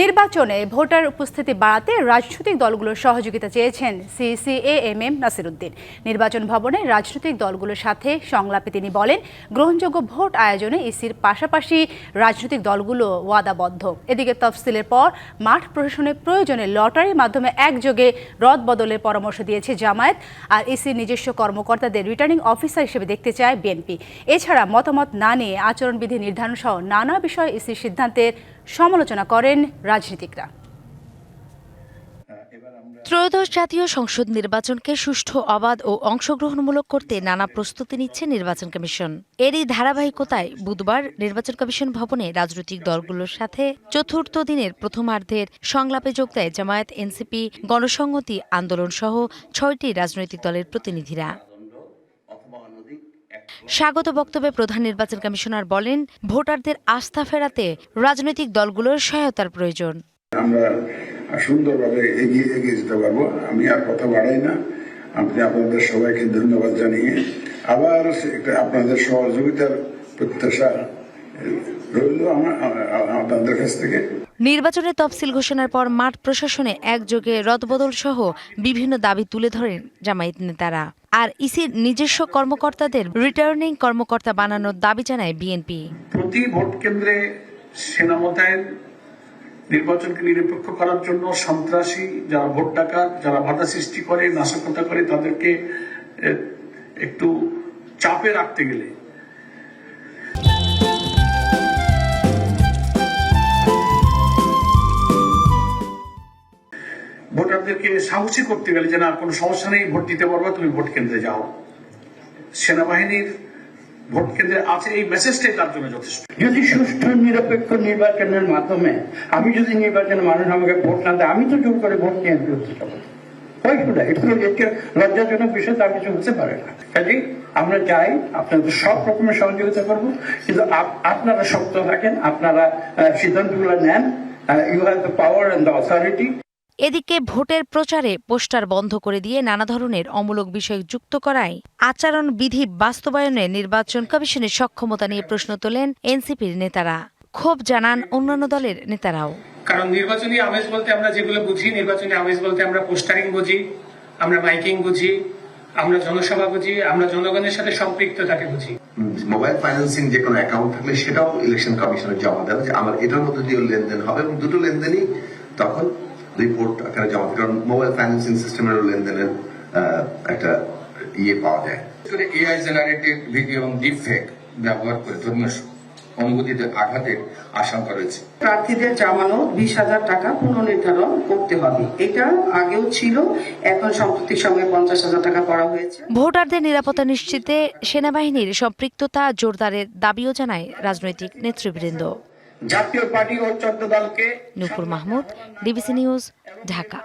নির্বাচনে ভোটার উপস্থিতি বাড়াতে রাজনৈতিক দলগুলোর সহযোগিতা চেয়েছেন সিসিএএমএম নাসিরুদ্দিন। নির্বাচন ভবনে রাজনৈতিক দলগুলোর সাথে সংলাপে তিনি বলেন, গ্রহণযোগ্য ভোট আয়োজনে ইসির পাশাপাশি রাজনৈতিক দলগুলো ওয়াদাবদ্ধ। এদিকে তফসিলের পর মাঠ প্রশাসনের প্রয়োজনে লটারির মাধ্যমে একযোগে রদ বদলের পরামর্শ দিয়েছে জামায়াত, আর ইসির নিজস্ব কর্মকর্তাদের রিটার্নিং অফিসার হিসেবে দেখতে চায় বিএনপি। এছাড়া মতামত না নিয়ে আচরণবিধি নির্ধারণ সহ নানা বিষয়ে ইসির সিদ্ধান্তের সমালোচনা করেন রাজনীতিকরা। ত্রয়োদশ জাতীয় সংসদ নির্বাচনকে সুষ্ঠু, অবাধ ও অংশগ্রহণমূলক করতে নানা প্রস্তুতি নিচ্ছে নির্বাচন কমিশন। এরই ধারাবাহিকতায় বুধবার নির্বাচন কমিশন ভবনে রাজনৈতিক দলগুলোর সাথে চতুর্থ দিনের প্রথমার্ধের সংলাপে যোগ দেয় জামায়াত, এনসিপি, গণসংহতি আন্দোলন সহ ছয়টি রাজনৈতিক দলের প্রতিনিধিরা। স্বাগত বক্তব্যে প্রধান নির্বাচন কমিশনার বলেন ভোটারদের আস্থা ফেরাতে রাজনৈতিক দলগুলোর সহায়তার প্রয়োজন। আমরা সুন্দরভাবে এগিয়ে এগিয়ে যেতে পারব। আমি আর কথা বাড়াই না। আপনি আপনাদের সবাইকে ধন্যবাদ জানিয়ে আবার আপনাদের সহযোগিতার প্রত্যাশা রইল আপনাদের কাছ থেকে। নির্বাচনের তফসিল ঘোষণার পর মাঠ প্রশাসনে একযোগে রদবদল সহ বিভিন্ন দাবি তুলে ধরেন জামায়াত নেতারা। আর ইসির নিজস্ব কর্মকর্তাদের রিটার্নিং কর্মকর্তা বানানোর দাবি জানায় বিএনপি প্রতি ভোট কেন্দ্রে সেনা মোতায়েন, নির্বাচনকে নিরপেক্ষ করার জন্য সন্ত্রাসী যারা ভোট ডাকাত, যারা বাধা সৃষ্টি করে, নাশকতা করে, তাদেরকে একটু চাপে রাখতে গেলে ভোটারদেরকে সাহসী করতে গেলে যে না, কোনো সমস্যা নেই, ভোট দিতে পারবে, তুমি ভোট কেন্দ্রে যাও। সেনাবাহিনীর ভোট কেন্দ্রে আছে এই মেসেজটাই তার জন্য যথেষ্ট। যদি সুষ্ঠু, নিরপেক্ষ নির্বাচনের মাধ্যমে আমি যদি নির্বাচনে মানুষ আমাকে ভোট না দেয়, আমি তো জোর করে ভোট নিয়ে একটু একে লজ্জাজনক বিষয়, তার কিছু হতে পারে না। কাজেই আমরা চাই আপনাদের সব রকমের সহযোগিতা করব, কিন্তু আপ- আপনারা শক্ত থাকেন, আপনারা সিদ্ধান্তগুলো নেন। You have the power and the authority এদিকে ভোটের প্রচারে পোস্টার বন্ধ করে দিয়ে নানা ধরনের অমূলক বিষয় যুক্ত করায় আচরণ বিধি বাস্তবায়নে নির্বাচন কমিশনের সক্ষমতা নিয়ে প্রশ্ন তোলেন এনসিপির নেতারা। ক্ষোভ জানান অন্যান্য দলের নেতারাও। কারণ নির্বাচনী আমেজ বলতে আমরা যেগুলো বুঝি নির্বাচনী আমেজ বলতে আমরা পোস্টারিং বুঝি আমরা মাইকিং বুঝি আমরা জনসভা বুঝি আমরা জনগণের সাথে সম্পৃক্ততাকে বুঝি। মোবাইল ফাইন্যান্সিং যে কোনো অ্যাকাউন্ট থাকলে সেটাও ইলেকশন কমিশনে জমা দেবে যে আমার এটার মধ্যে দিয়ে লেনদেন হবে এবং দুটো লেনদেনই তখন রিপোর্ট আকারে জমা কারণ মোবাইল ফাইন্যান্সিং সিস্টেমের লেনদেনের একটা ইয়ে পাওয়া যায়। এআই জেনারেটেড ভিডিও এবং ডিপফেক ব্যবহার করে ধর্মীয় অনুভূতিতে আঘাতের আশঙ্কা রয়েছে। প্রার্থীদের জামানো বিশ হাজার টাকা পুনর্নির্ধারণ করতে হবে। এটা আগেও ছিল এখন সাম্প্রতিক সময়ে পঞ্চাশ হাজার টাকা করা হয়েছে। ভোটারদের নিরাপত্তা নিশ্চিতে সেনাবাহিনীর সম্পৃক্ততা জোরদারের দাবিও জানায় রাজনৈতিক নেতৃবৃন্দ। জাতীয় পার্টি ও চোদ্দ দলকে নূপুর মাহমুদ ডিবিসি নিউজ ঢাকা।